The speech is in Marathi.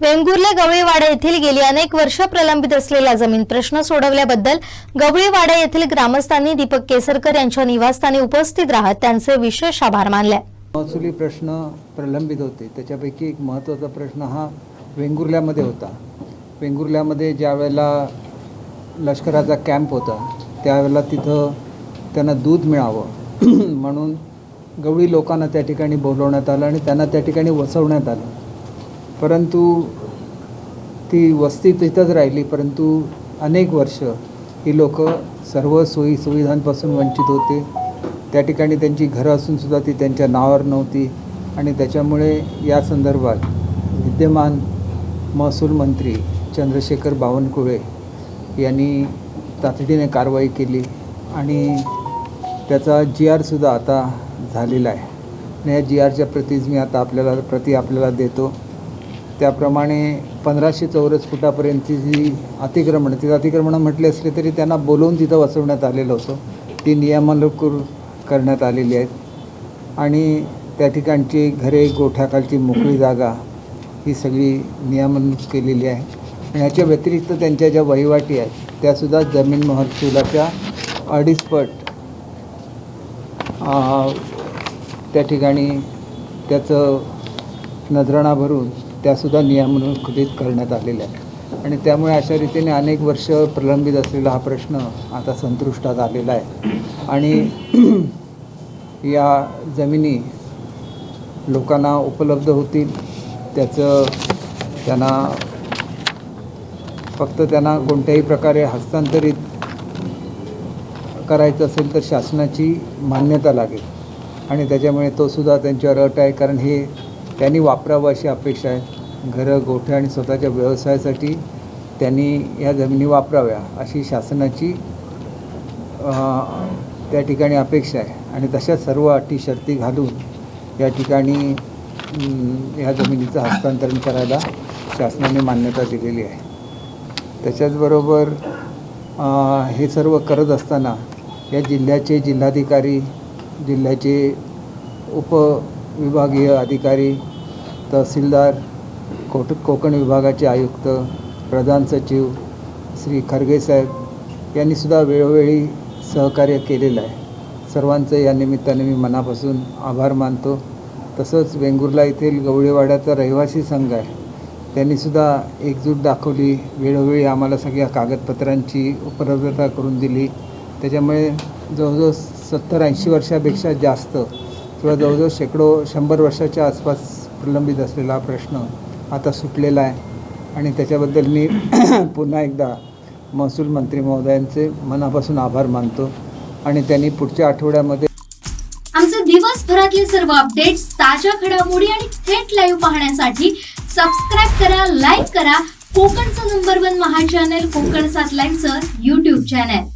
वेंगुर्ले गवळीवाडा येथील गेली अनेक वर्ष प्रलंबित असलेला जमीन प्रश्न सोडवल्याबद्दल गवळीवाडा येथील ग्रामस्थांनी दीपक केसरकर यांच्या निवासस्थानी उपस्थित राहत त्यांचे विशेष आभार मानले. महसुली प्रश्न प्रलंबित होते. त्याच्यापैकी एक महत्त्वाचा प्रश्न हा वेंगुर्ल्यामध्ये होता. वेंगुर्ल्यामध्ये ज्या वेळेला लष्कराचा कॅम्प होता त्यावेळेला तिथं त्यांना दूध मिळावं. म्हणून गवळी लोकांना त्या ठिकाणी बोलवण्यात आलं आणि त्यांना त्या ठिकाणी वसवण्यात आलं. परंतु ती वस्ती तिथंच राहिली परंतु अनेक वर्ष ही लोक सर्व सोयी सुविधांपासून वंचित होते. त्या ठिकाणी त्यांची घरं असूनसुद्धा ती त्यांच्या नावावर नव्हती. आणि त्याच्यामुळे या संदर्भात विद्यमान महसूल मंत्री चंद्रशेखर बावनकुळे यांनी तातडीने कारवाई केली आणि त्याचा जी आरसुद्धा आता झालेला आहे. आणि या जी आरच्या प्रतीच मी आता आपल्याला प्रती आपल्याला देतो. त्याप्रमाणे पंधराशे चौरस फुटापर्यंतची जी अतिक्रमण तिथं अतिक्रमणं म्हटली असली तरी त्यांना बोलवून तिथं वसवण्यात आलेलं होतं. ती नियमानुकूर करण्यात आलेली आहेत. आणि त्या ठिकाणची घरे गोठ्याखालची मोकळी जागा ही सगळी नियमन केलेली आहे. आणि ह्याच्या व्यतिरिक्त त्यांच्या ज्या वहिवाटी आहेत त्यासुद्धा जमीन महसुलाच्या अडीचपट त्या ठिकाणी त्याचं नजराणा भरून त्यासुद्धा नियमानुकृत करण्यात आलेल्या आहेत. आणि त्यामुळे अशा रीतीने अनेक वर्ष प्रलंबित असलेला हा प्रश्न आता संतुष्टात आलेला आहे. आणि या जमिनी लोकांना उपलब्ध होतील त्याचं त्यांना फक्त त्यांना कोणत्याही प्रकारे हस्तांतरित करायचं असेल तर शासनाची मान्यता लागेल. आणि त्याच्यामुळे तोसुद्धा त्यांच्यावर अट आहे कारण हे त्यांनी वापरावं अशी अपेक्षा आहे. घरं गोठे आणि स्वतःच्या व्यवसायासाठी त्यांनी या जमिनी वापराव्या अशी शासनाची त्या ठिकाणी अपेक्षा आहे. आणि तशा सर्व अटी शर्ती घालून या ठिकाणी ह्या जमिनीचं हस्तांतरण करायला शासनाने मान्यता दिलेली आहे. त्याच्याचबरोबर हे सर्व करत असताना या जिल्ह्याचे जिल्हाधिकारी जिल्ह्याचे उपविभागीय अधिकारी तहसीलदार कोट कोकण विभागाचे आयुक्त प्रधान सचिव श्री खरगे साहेब यांनीसुद्धा वेळोवेळी सहकार्य केलेलं आहे. सर्वांचं या निमित्ताने मी मनापासून आभार मानतो. तसंच वेंगुर्ला येथील गवळीवाड्याचा रहिवासी संघ आहे. त्यांनीसुद्धा एकजूट दाखवली वेळोवेळी आम्हाला सगळ्या कागदपत्रांची उपलब्धता करून दिली. त्याच्यामुळे जवळजवळ सत्तर ऐंशी वर्षापेक्षा जास्त किंवा जवळजवळ शेकडो शंभर वर्षाच्या आसपास प्रलंबित असलेला प्रश्न आता सुटलेला आहे. आणि त्याच्याबद्दल मी पुन्हा एकदा महसूल मंत्री महोदयांचे मनापासून आभार मानतो. आणि त्यांनी पुढच्या आठवड्यामध्ये आमचे दिवसभरातले सर्व अपडेट्स ताज्या घडामोडी आणि थेट लाईव्ह पाहण्यासाठी सबस्क्राईब करा लाईक करा. कोकणचं number one Maha channel Kokan सात लाईव्हचं युट्यूब चॅनल